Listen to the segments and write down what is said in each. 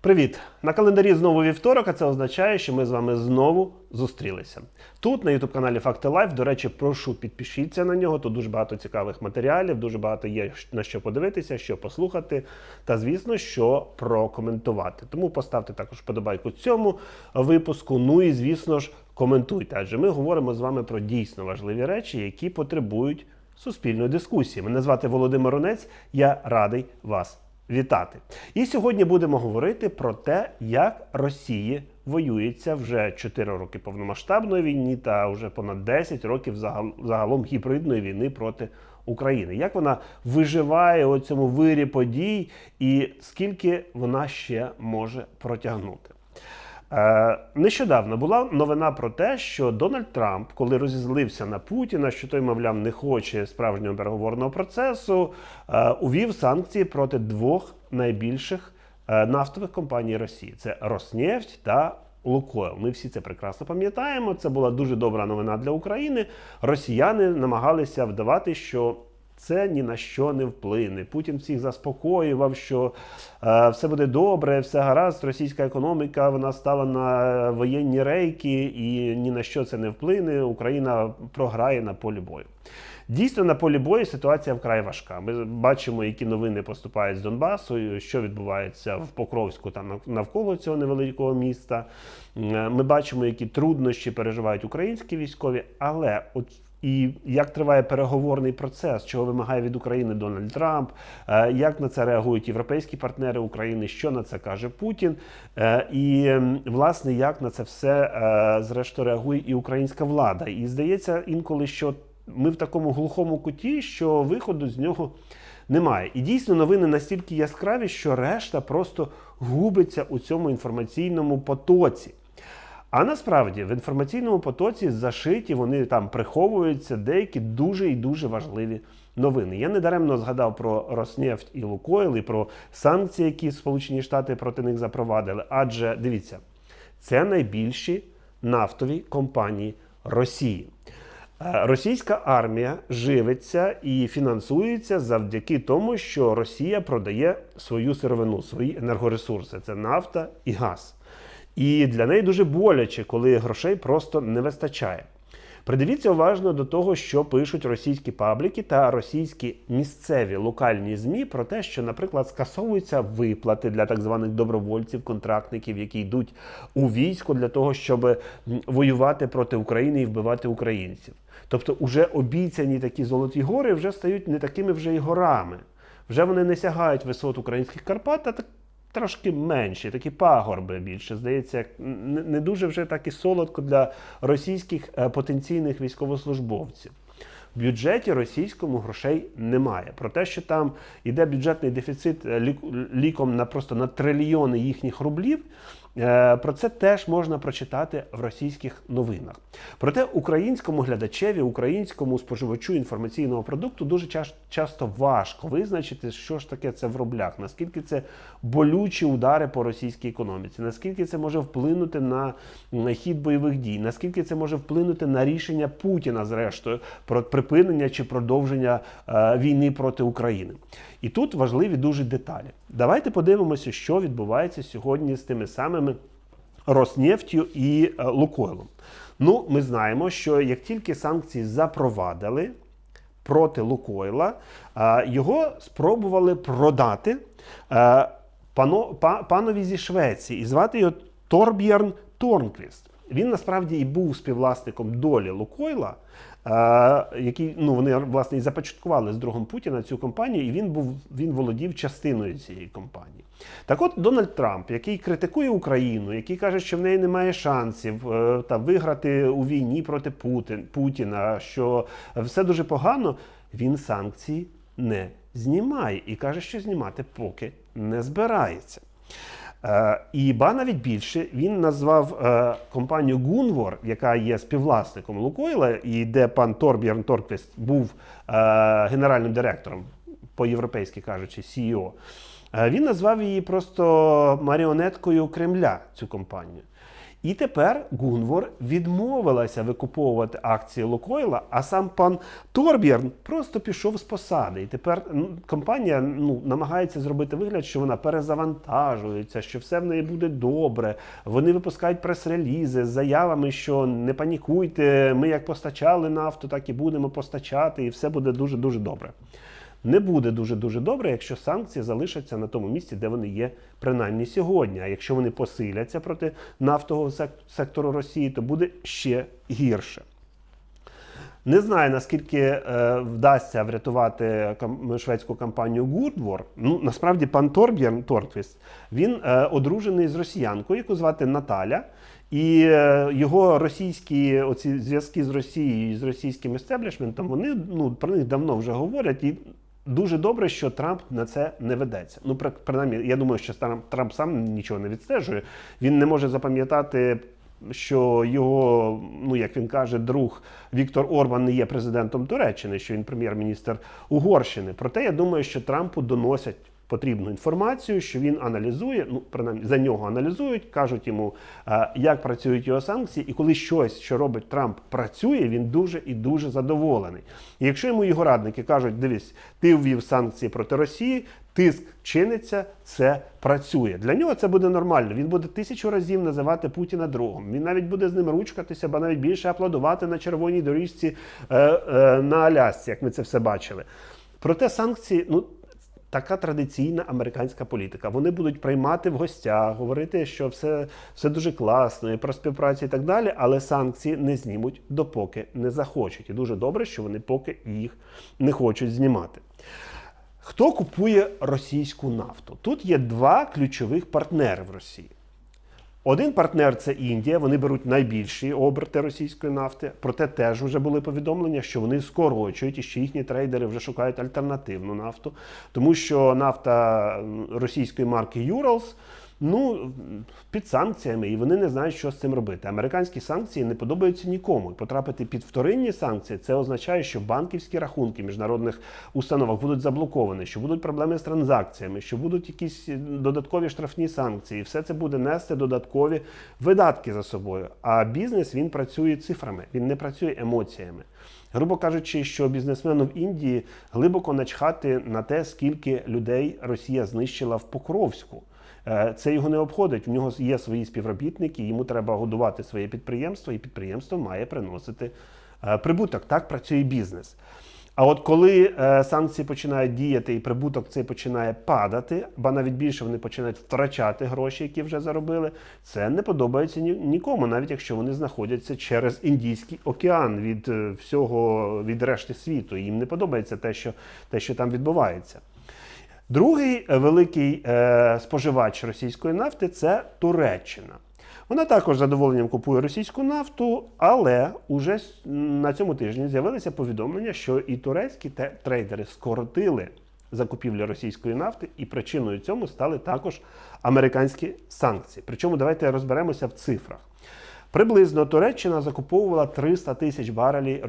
Привіт! На календарі знову вівторок, а це означає, що ми з вами знову зустрілися. Тут на youtube каналі Факти Лайф. До речі, прошу підпишіться на нього. Тут дуже багато цікавих матеріалів, дуже багато є на що подивитися, що послухати, та звісно, що прокоментувати. Тому поставте також вподобайку цьому випуску. Ну і звісно ж, коментуйте. Адже ми говоримо з вами про дійсно важливі речі, які потребують суспільної дискусії. Мене звати Володимир Ронець. Я радий вас вітати. І сьогодні будемо говорити про те, як Росії воюється вже 4 роки повномасштабної війни та вже понад 10 років загал- загалом гібридної війни проти України. Як вона виживає у цьому вирі подій, і скільки вона ще може протягнути? Е, нещодавно була новина про те, що Дональд Трамп, коли розізлився на Путіна, що той, мовляв, не хоче справжнього переговорного процесу, е, увів санкції проти двох найбільших е, нафтових компаній Росії: це Роснефть та Лукойл. Ми всі це прекрасно пам'ятаємо. Це була дуже добра новина для України. Росіяни намагалися вдавати, що це ні на що не вплине. Путін всіх заспокоював, що е, все буде добре, все гаразд. Російська економіка вона стала на воєнні рейки, і ні на що це не вплине. Україна програє на полі бою. Дійсно, на полі бою ситуація вкрай важка. Ми бачимо, які новини поступають з Донбасу, що відбувається в Покровську та навколо цього невеликого міста. Ми бачимо, які труднощі переживають українські військові, але от і як триває переговорний процес, чого вимагає від України Дональд Трамп, е, як на це реагують європейські партнери України, що на це каже Путін, е, і власне як на це все е, зрештою реагує і українська влада. І здається інколи, що ми в такому глухому куті, що виходу з нього немає. І дійсно новини настільки яскраві, що решта просто губиться у цьому інформаційному потоці. А насправді в інформаційному потоці зашиті, вони там приховуються деякі дуже і дуже важливі новини. Я недаремно згадав про Роснефть і Лукойл, і про санкції, які Сполучені Штати проти них запровадили. Адже дивіться, це найбільші нафтові компанії Росії. Е, Російська армія живиться і фінансується завдяки тому, що Росія продає свою сировину, свої енергоресурси це нафта і газ. І для неї дуже боляче, коли грошей просто не вистачає. Придивіться уважно до того, що пишуть російські пабліки та російські місцеві локальні змі про те, що, наприклад, скасовуються виплати для так званих добровольців, контрактників, які йдуть у військо для того, щоб воювати проти України і вбивати українців. Тобто, уже обіцяні такі золоті гори вже стають не такими вже й горами. Вже вони не сягають висот українських Карпат, а так трошки менші, такі пагорби більше. Здається, не дуже вже так і солодко для російських е, потенційних військовослужбовців. В бюджеті російському грошей немає. Про те, що там іде бюджетний дефіцит е, ліком на просто на трильйони їхніх рублів. Е, Про це теж можна прочитати в російських новинах. Проте українському глядачеві, українському споживачу інформаційного продукту дуже часто важко визначити, що ж таке це в рублях, наскільки це болючі удари по російській економіці, наскільки це може вплинути на хід бойових дій, наскільки це може вплинути на рішення Путіна, зрештою, про припинення чи продовження е, війни проти України. І тут важливі дуже деталі. Давайте подивимося, що відбувається сьогодні з тими самими Роснефтю і е, Лукойлом. Ну, ми знаємо, що як тільки санкції запровадили проти Лукойла, е, його спробували продати е, пано, панові зі Швеції і звати його Торб'єрн Торнквіст. Він насправді і був співвласником долі Лукойла, який ну вони власне і започаткували з другом Путіна цю компанію, і він був він володів частиною цієї компанії. Так от Дональд Трамп, який критикує Україну, який каже, що в неї немає шансів е, та виграти у війні проти Путін, Путіна, що все дуже погано, він санкції не знімає і каже, що знімати поки не збирається. Е, І ба навіть більше він назвав е, компанію Гунвор, яка є співвласником Лукойла, і де пан Торбjörn Торквіст був е, генеральним директором, по-європейськи кажучи, CEO. Він назвав її просто маріонеткою Кремля, цю компанію. І тепер Гунвор відмовилася викуповувати акції Лукойла, а сам пан Торбєрн просто пішов з посади. І тепер компанія ну, намагається зробити вигляд, що вона перезавантажується, що все в неї буде добре. Вони випускають прес-релізи з заявами, що не панікуйте, ми як постачали нафту, так і будемо постачати, і все буде дуже дуже добре. Не буде дуже дуже добре, якщо санкції залишаться на тому місці, де вони є принаймні сьогодні. А якщо вони посиляться проти нафтового сектору Росії, то буде ще гірше. Не знаю, наскільки е, вдасться врятувати шведську компанію Гурдвор. Ну, насправді, пан Торб'єрн Тортвіст, він е, одружений з росіянкою, яку звати Наталя. І е, його російські оці зв'язки з Росією і з російським естеблішментом, вони ну, про них давно вже говорять. І дуже добре, що Трамп на це не ведеться. Ну, принаймні, я думаю, що Трамп, сам нічого не відстежує. Він не може запам'ятати що його, ну як він каже, друг Віктор Орбан не є президентом Туреччини, що він прем'єр-міністр Угорщини. Проте я думаю, що Трампу доносять потрібну інформацію, що він аналізує, ну принаймні за нього аналізують, кажуть йому, е, як працюють його санкції, і коли щось, що робить Трамп, працює, він дуже і дуже задоволений. І якщо йому його радники кажуть, дивись, ти ввів санкції проти Росії, тиск чиниться, це працює. Для нього це буде нормально. Він буде тисячу разів називати Путіна другом. Він навіть буде з ним ручкатися, бо навіть більше аплодувати на червоній доріжці е, е, на Алясці, як ми це все бачили. Проте санкції, ну. Така традиційна американська політика. Вони будуть приймати в гостях, говорити, що все, все дуже класно і про співпрацю і так далі, але санкції не знімуть, допоки не захочуть. І дуже добре, що вони поки їх не хочуть знімати. Хто купує російську нафту? Тут є два ключових партнери в Росії. Один партнер це Індія. Вони беруть найбільші оберти російської нафти. Проте теж вже були повідомлення, що вони скорочують і що їхні трейдери вже шукають альтернативну нафту, тому що нафта російської марки Urals ну під санкціями, і вони не знають, що з цим робити. Американські санкції не подобаються нікому. Потрапити під вторинні санкції це означає, що банківські рахунки міжнародних установах будуть заблоковані, що будуть проблеми з транзакціями, що будуть якісь додаткові штрафні санкції. І все це буде нести додаткові видатки за собою. А бізнес він працює цифрами, він не працює емоціями. Грубо кажучи, що бізнесмену в Індії глибоко начхати на те, скільки людей Росія знищила в Покровську. Е, Це його не обходить. У нього є свої співробітники, йому треба годувати своє підприємство, і підприємство має приносити е, прибуток. Так працює бізнес. А от коли е, санкції починають діяти і прибуток цей починає падати, ба навіть більше вони починають втрачати гроші, які вже заробили, це не подобається нікому, навіть якщо вони знаходяться через Індійський океан від всього від решти світу. Їм не подобається те, що, те, що там відбувається. Другий е, великий е, споживач російської нафти це Туреччина. Вона також задоволенням купує російську нафту, але уже на цьому тижні з'явилися повідомлення, що і турецькі трейдери скоротили закупівлі російської нафти, і причиною цьому стали також американські санкції. Причому давайте розберемося в цифрах. Приблизно Туреччина закуповувала 300 тисяч барелів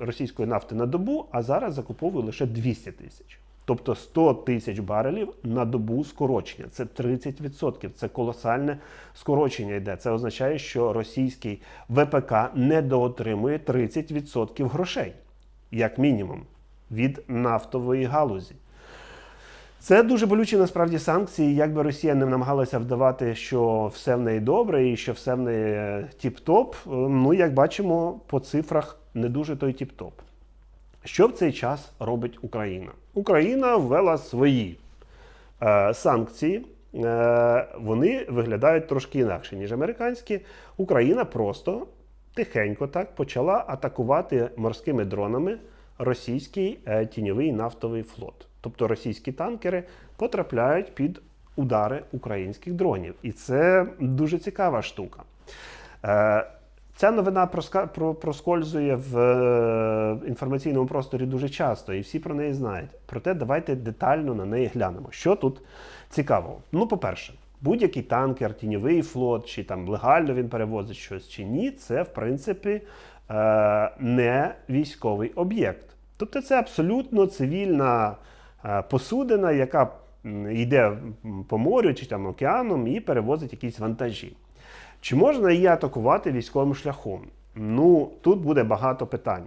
російської нафти на добу, а зараз закуповує лише 200 тисяч. Тобто 100 тисяч барелів на добу скорочення. Це 30%. Це колосальне скорочення йде. Це означає, що російський ВПК недоотримує 30% грошей, як мінімум, від нафтової галузі. Це дуже болючі насправді санкції. Як би Росія не намагалася вдавати, що все в неї добре і що все в неї е, тіп-топ. е, Ну, як бачимо, по цифрах не дуже той тіп-топ. Що в цей час робить Україна? Україна ввела свої е, санкції. Е, вони виглядають трошки інакше, ніж американські. Україна просто тихенько так почала атакувати морськими дронами російський е, тіньовий нафтовий флот. Тобто російські танкери потрапляють під удари українських дронів. І це дуже цікава штука. Е, Ця новина проскользує в е, інформаційному просторі дуже часто, і всі про неї знають. Проте давайте детально на неї глянемо. Що тут цікавого? Ну, по-перше, будь-який танкер, тіньовий флот, чи там легально він перевозить щось чи ні, це в принципі е, не військовий об'єкт. Тобто це абсолютно цивільна е, посудина, яка йде по морю чи там океаном і перевозить якісь вантажі. Чи можна її атакувати військовим шляхом? Ну, тут буде багато питань.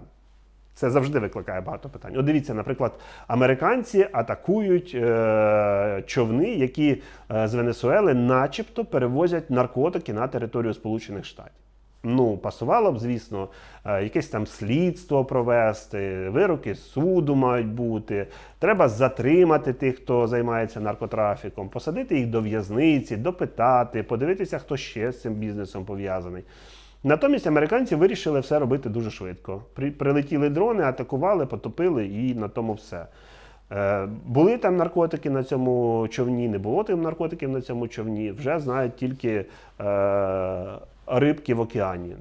Це завжди викликає багато питань. От дивіться, наприклад, американці атакують е, човни, які е, з Венесуели начебто перевозять наркотики на територію Сполучених Штатів. Ну, пасувало б, звісно, е, якесь там слідство провести, вироки суду мають бути. Треба затримати тих, хто займається наркотрафіком, посадити їх до в'язниці, допитати, подивитися, хто ще з цим бізнесом пов'язаний. Натомість американці вирішили все робити дуже швидко. Прилетіли дрони, атакували, потопили і на тому все. Е, були там наркотики на цьому човні, не було там наркотиків на цьому човні. Вже знають тільки е, рибки в океані.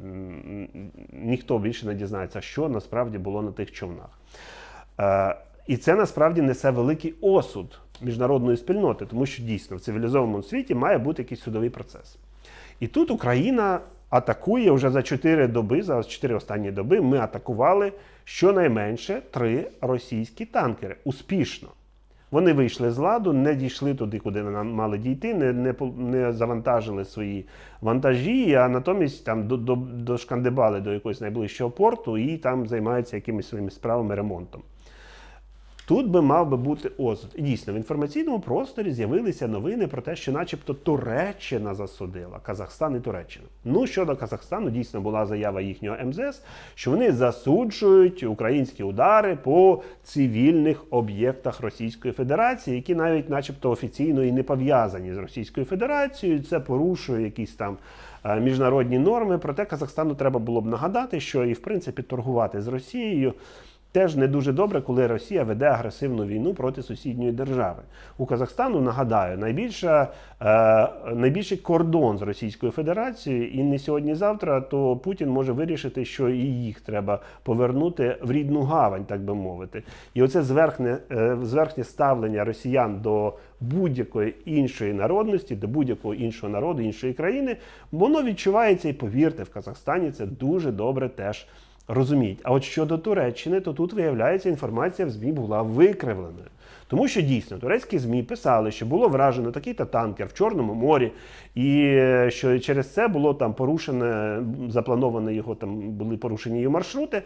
Ніхто більше не дізнається, що насправді було на тих човнах. Е, і це насправді несе великий осуд міжнародної спільноти, тому що дійсно в цивілізованому світі має бути якийсь судовий процес. І тут Україна атакує вже за 4 доби, за 4 останні доби ми атакували щонайменше три російські танкери успішно. Вони вийшли з ладу, не дійшли туди, куди мали дійти, не, не, не завантажили свої вантажі, а натомість там до, до, дошкандибали до якогось найближчого порту і там займаються якимись своїми справами ремонтом. Тут би мав би бути осуд. І дійсно, в інформаційному просторі з'явилися новини про те, що, начебто, Туреччина засудила Казахстан і Туреччина. Ну щодо Казахстану, дійсно була заява їхнього МЗС, що вони засуджують українські удари по цивільних об'єктах Російської Федерації, які навіть, начебто, офіційно і не пов'язані з Російською Федерацією. Це порушує якісь там е, міжнародні норми. Проте Казахстану треба було б нагадати, що і в принципі торгувати з Росією. Теж не дуже добре, коли Росія веде агресивну війну проти сусідньої держави. У Казахстану нагадаю, найбільша, е, найбільший кордон з Російською Федерацією, і не сьогодні-завтра, то Путін може вирішити, що і їх треба повернути в рідну гавань, так би мовити. І оце зверхне, е, зверхнє ставлення росіян до будь-якої іншої народності, до будь-якого іншого народу, іншої країни, воно відчувається і повірте, в Казахстані це дуже добре теж розуміють. А от щодо Туреччини, то тут виявляється, інформація в ЗМІ була викривленою. Тому що дійсно турецькі ЗМІ писали, що було вражено такий-то танкер в Чорному морі, і е, що через це було там порушене, заплановане його там були порушені його маршрути.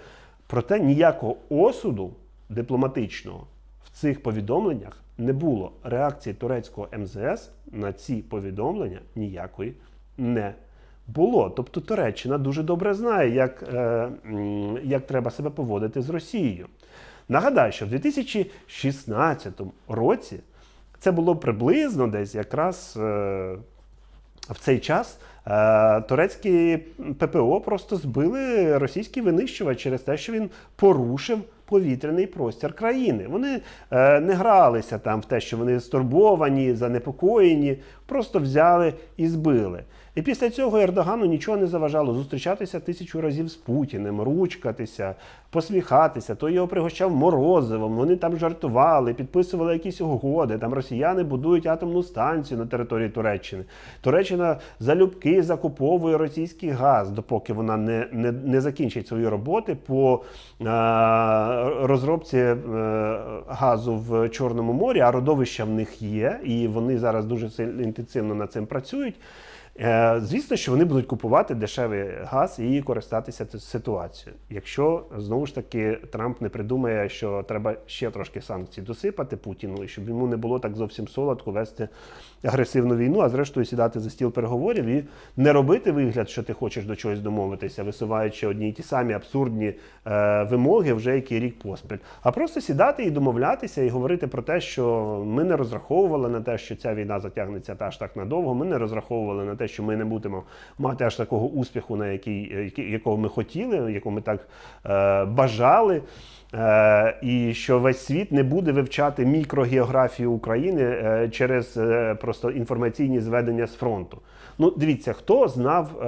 Проте ніякого осуду дипломатичного в цих повідомленнях не було. Реакції турецького МЗС на ці повідомлення ніякої не було. Тобто Туреччина дуже добре знає, як, е, як треба себе поводити з Росією. Нагадаю, що в 2016 році це було приблизно десь якраз е, в цей час е, турецькі ППО просто збили російський винищувач через те, що він порушив повітряний простір країни. Вони е, не гралися там в те, що вони стурбовані, занепокоєні, просто взяли і збили. І після цього Ердогану нічого не заважало зустрічатися тисячу разів з Путіним, ручкатися, посміхатися. То його пригощав морозивом. Вони там жартували, підписували якісь угоди. Там росіяни будують атомну станцію на території Туреччини. Туреччина залюбки закуповує російський газ, допоки вона не, не, не закінчить свої роботи по е, розробці е, газу в Чорному морі. А родовища в них є, і вони зараз дуже інтенсивно над цим працюють. Е, Звісно, що вони будуть купувати дешевий газ і користатися цією ситуацією. Якщо знову ж таки Трамп не придумає, що треба ще трошки санкцій досипати Путіну, і щоб йому не було так зовсім солодко вести агресивну війну, а зрештою сідати за стіл переговорів і не робити вигляд, що ти хочеш до чогось домовитися, висуваючи одні й ті самі абсурдні е, вимоги вже який рік поспіль, а просто сідати і домовлятися, і говорити про те, що ми не розраховували на те, що ця війна затягнеться аж так надовго. Ми не розраховували на те, що ми не будемо мати аж такого успіху, на який, який- якого ми хотіли, якого ми так е, бажали. Е, і що весь світ не буде вивчати мікрогеографію України е, через е, просто інформаційні зведення з фронту. Ну, дивіться, хто знав е,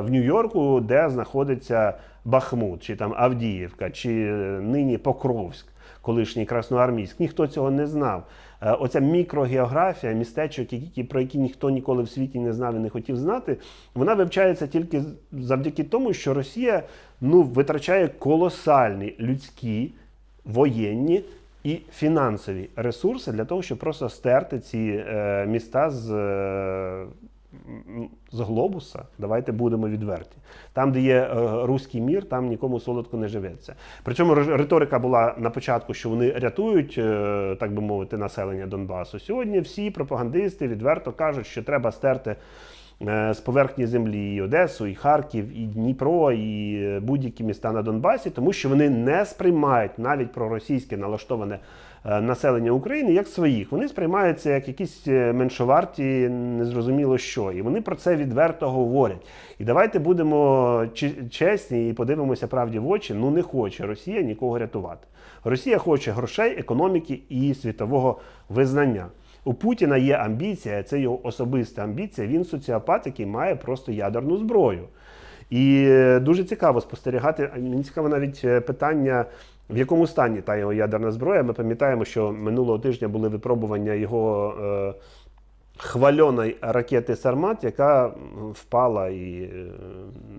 в Нью-Йорку, де знаходиться Бахмут, чи там Авдіївка, чи е, нині Покровськ, колишній Красноармійськ. Ніхто цього не знав. Е, Оця мікрогеографія містечок, які, про які ніхто ніколи в світі не знав і не хотів знати, вона вивчається тільки завдяки тому, що Росія ну, витрачає колосальні людські, воєнні і фінансові ресурси для того, щоб просто стерти ці е, міста з, е, з глобуса, давайте будемо відверті. Там, де є е, руський мір, там нікому солодко не живеться. Причому риторика була на початку, що вони рятують, е, так би мовити, населення Донбасу. Сьогодні всі пропагандисти відверто кажуть, що треба стерти. е, З поверхні землі і Одесу, і Харків, і Дніпро, і будь-які міста на Донбасі, тому що вони не сприймають навіть проросійське налаштоване населення України як своїх. Вони сприймаються як якісь е, меншоварті, незрозуміло що. І вони про це відверто говорять. І давайте будемо чесні і подивимося правді в очі. Ну не хоче Росія нікого рятувати. Росія хоче грошей, економіки і світового визнання. У Путіна є амбіція, це його особиста амбіція. Він соціопат, який має просто ядерну зброю. І е, дуже цікаво спостерігати. Мені цікаво навіть е, питання, в якому стані та його ядерна зброя. Ми пам'ятаємо, що минулого тижня були випробування його е, хвальоної ракети Сармат, яка впала і е,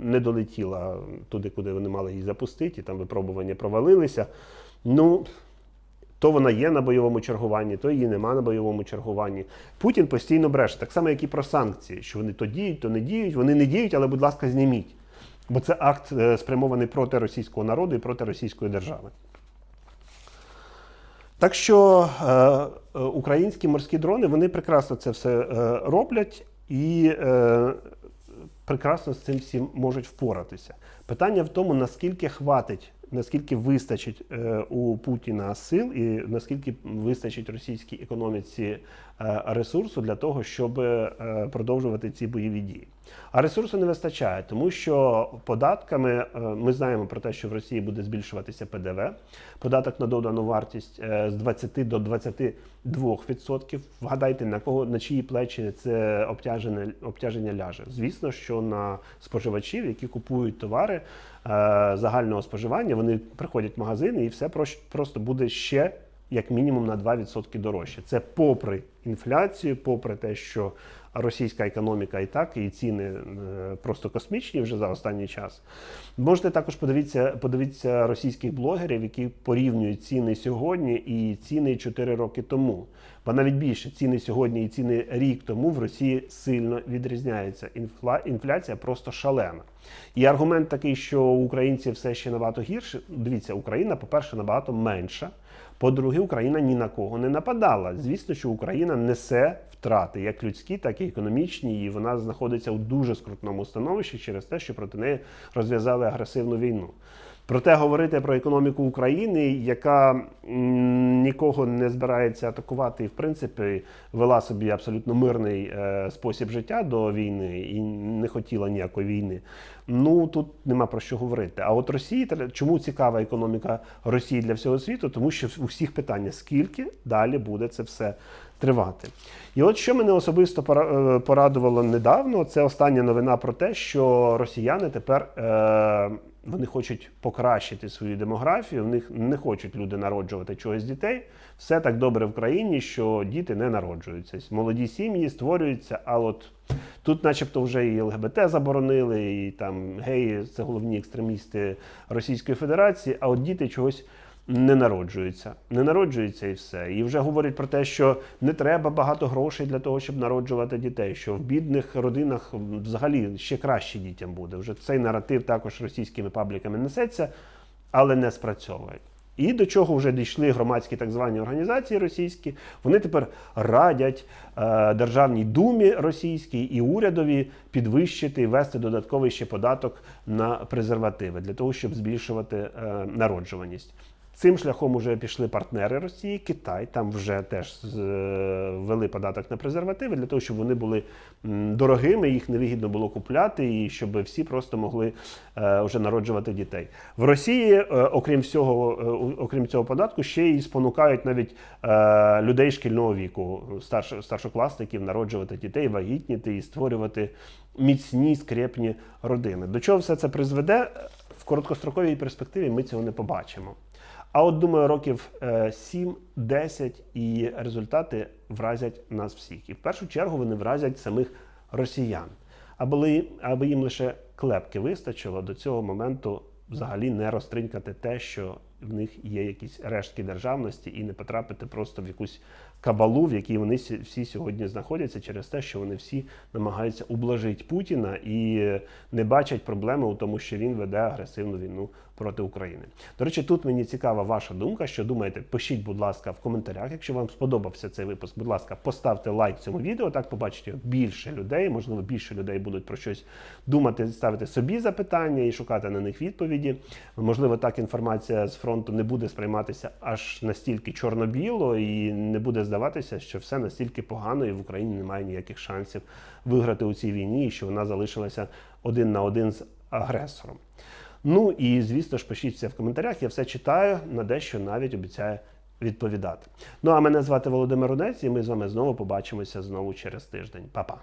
не долетіла туди, куди вони мали її запустити. І там випробування провалилися. Ну. То вона є на бойовому чергуванні, то її нема на бойовому чергуванні. Путін постійно бреше, так само, як і про санкції, що вони то діють, то не діють. Вони не діють, але, будь ласка, зніміть. Бо це акт е, спрямований проти російського народу і проти російської держави. Так що е, е, українські морські дрони вони прекрасно це все е, роблять і е, прекрасно з цим всім можуть впоратися. Питання в тому, наскільки хватить, наскільки вистачить е, у Путіна сил і наскільки вистачить російській економіці е, ресурсу для того, щоб е, продовжувати ці бойові дії. А ресурсу не вистачає, тому що податками е, ми знаємо про те, що в Росії буде збільшуватися ПДВ, податок на додану вартість е, з 20 до 22%. Вгадайте, на кого на чиї плечі це обтяження, обтяження ляже. Звісно, що на споживачів, які купують товари е, загального споживання, вони приходять в магазини і все просто буде ще як мінімум на 2% дорожче. Це попри інфляцію, попри те, що російська економіка і так, і ціни е, просто космічні вже за останній час. Можете також подивитися, подивитися російських блогерів, які порівнюють ціни сьогодні і ціни 4 роки тому. Бо навіть більше ціни сьогодні і ціни рік тому в Росії сильно відрізняються. Інфла, інфляція просто шалена. І аргумент такий, що у українців все ще набагато гірше. Дивіться, Україна, по-перше, набагато менша. По-друге, Україна ні на кого не нападала. Звісно, що Україна несе втрати, як людські, так і економічні, і вона знаходиться у дуже скрутному становищі через те, що проти неї розв'язали агресивну війну. Проте говорити про економіку України, яка нікого не збирається атакувати, і в принципі вела собі абсолютно мирний е, спосіб життя до війни і не хотіла ніякої війни. Ну тут нема про що говорити. А от Росії чому цікава економіка Росії для всього світу? Тому що у всіх питання, скільки далі буде це все тривати. І от що мене особисто е, порадувало недавно, це остання новина про те, що росіяни тепер е, вони хочуть покращити свою демографію. В них не хочуть люди народжувати чогось дітей. Все так добре в країні, що діти не народжуються. Молоді сім'ї створюються, а от тут, начебто, вже і ЛГБТ заборонили, і там геї це головні екстремісти Російської Федерації. А от діти чогось не народжуються. Не народжуються і все. І вже говорять про те, що не треба багато грошей для того, щоб народжувати дітей. Що в бідних родинах взагалі ще краще дітям буде. Вже цей наратив також російськими пабліками несеться, але не спрацьовує. І до чого вже дійшли громадські так звані організації російські. Вони тепер радять е, Державній думі російській і урядові підвищити і ввести додатковий ще податок на презервативи для того, щоб збільшувати е, народжуваність. Цим шляхом вже пішли партнери Росії, Китай. Там вже теж е, ввели податок на презервативи для того, щоб вони були дорогими, їх невигідно було купляти, і щоб всі просто могли е, вже народжувати дітей. В Росії, е, окрім всього, окрім цього податку, ще й спонукають навіть людей шкільного віку, старш, старшокласників, народжувати дітей, вагітніти і створювати міцні скрепні родини. До чого все це призведе? В короткостроковій перспективі ми цього не побачимо. А от думаю, років е, 7-10 і результати вразять нас всіх. І в першу чергу вони вразять самих росіян. Аби, аби їм лише клепки вистачило до цього моменту взагалі не розтринькати те, що в них є якісь рештки державності, і не потрапити просто в якусь кабалу, в якій вони всі сьогодні знаходяться, через те, що вони всі намагаються ублажити Путіна і не бачать проблеми у тому, що він веде агресивну війну проти України. До речі, тут мені цікава ваша думка. Що думаєте? Пишіть, будь ласка, в коментарях. Якщо вам сподобався цей випуск, будь ласка, поставте лайк цьому відео. Так побачить його більше людей. Можливо, більше людей будуть про щось думати, ставити собі запитання і шукати на них відповіді. Можливо, так інформація з фронту не буде сприйматися аж настільки чорно-біло, і не буде здаватися, що все настільки погано, і в Україні немає ніяких шансів виграти у цій війні, і що вона залишилася один на один з агресором. Ну і звісно ж, пишіть все в коментарях. Я все читаю, на дещо навіть обіцяю відповідати. Ну а мене звати Володимир Рунець, і ми з вами знову побачимося знову через тиждень. Па-па.